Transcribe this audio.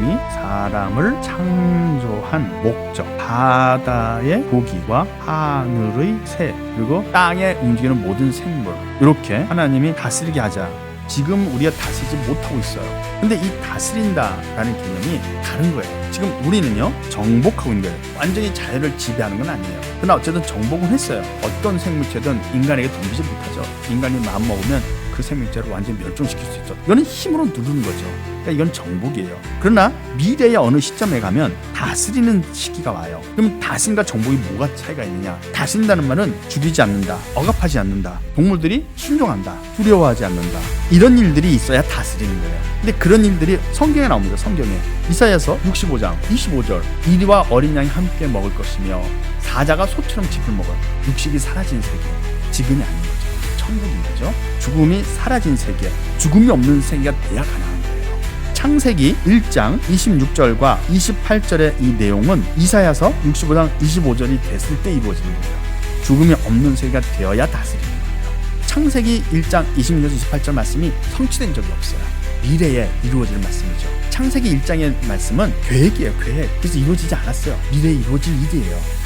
하나님이 사람을 창조한 목적 바다의 고기와 하늘의 새 그리고 땅에 움직이는 모든 생물 이렇게 하나님이 다스리게 하자. 지금 우리가 다스리지 못하고 있어요. 근데 이 다스린다라는 개념이 다른 거예요. 지금 우리는요 정복하고 있는 거예요. 완전히 자연을 지배하는 건 아니에요. 그러나 어쨌든 정복은 했어요. 어떤 생물체든 인간에게 덤비지 못하죠. 인간이 마음 먹으면 그 생명체를 완전히 멸종시킬 수 있죠. 이거는 힘으로 누르는 거죠. 그러니까 이건 정복이에요. 그러나 미래의 어느 시점에 가면 다스리는 시기가 와요. 그럼 다스림과 정복이 뭐가 차이가 있느냐? 다스린다는 말은 죽이지 않는다, 억압하지 않는다, 동물들이 순종한다, 두려워하지 않는다. 이런 일들이 있어야 다스리는 거예요. 근데 그런 일들이 성경에 나옵니다. 성경에 이사야서 65장 25절 이리와 어린 양이 함께 먹을 것이며 사자가 소처럼 짚을 먹어요. 육식이 사라진 세계, 지금이 거죠. 천국인 거죠. 죽음이 사라진 세계, 죽음이 없는 세계가 돼야 가능한 거예요. 창세기 1장 26절과 28절의 이 내용은 이사야서 65장 25절이 됐을 때 이루어지는 거예요. 죽음이 없는 세계가 되어야 다스리는 거예요. 창세기 1장 26절 28절 말씀이 성취된 적이 없어요. 미래에 이루어질 말씀이죠. 창세기 1장의 말씀은 계획이에요, 계획. 그래서 이루어지지 않았어요. 미래에 이루어질 일이에요.